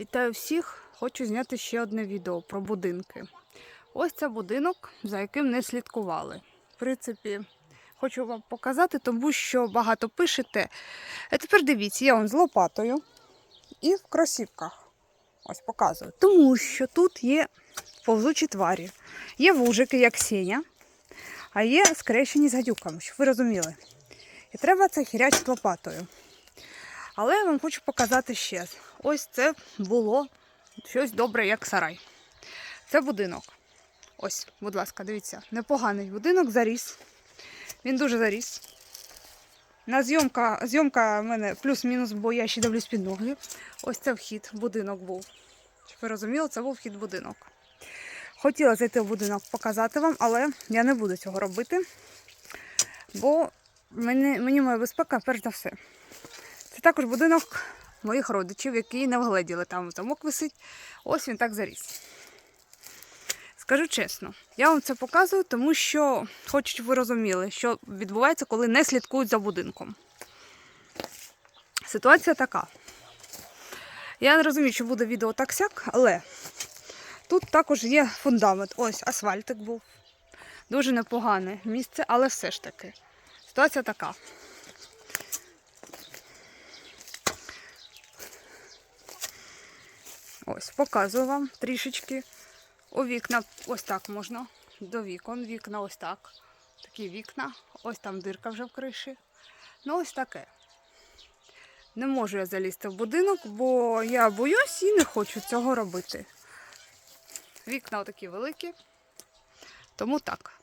Вітаю всіх! Хочу зняти ще одне відео про будинки. Ось це будинок, за яким не слідкували. В принципі, хочу вам показати, тому що багато пишете. А тепер дивіться, я он з лопатою і в кросівках. Ось показую. Тому що тут є повзучі тварі. Є вужики, як сіня, а є скрещені з гадюками, щоб ви розуміли. І треба це хірячити лопатою. Але я вам хочу показати ще. Ось це було щось добре, як сарай. Це будинок. Ось, будь ласка, дивіться, непоганий будинок заріс. Він дуже заріс. На зйомка, зйомка в мене плюс-мінус, бо я ще дивлюсь під ноги. Ось це вхід, будинок був. Щоб ви розуміли, це був вхід будинок. Хотіла зайти в будинок показати вам, але я не буду цього робити, бо мені, мені моя безпека перш за все. Це також будинок моїх родичів, які не вгледіли. Там замок висить. Ось він так заріс. Скажу чесно, я вам це показую, тому що хочу, щоб ви розуміли, що відбувається, коли не слідкують за будинком. Ситуація така. Я не розумію, що буде відео так сяк, але тут також є фундамент. Ось асфальтик був. Дуже непогане місце, але все ж таки. Ситуація така. Ось, показую вам трішечки. У вікна ось так можна. До вікон. Вікна ось так. Такі вікна. Ось там дирка вже в криші. Ну, ось таке. Не можу я залізти в будинок, бо я боюсь і не хочу цього робити. Вікна отакі великі. Тому так.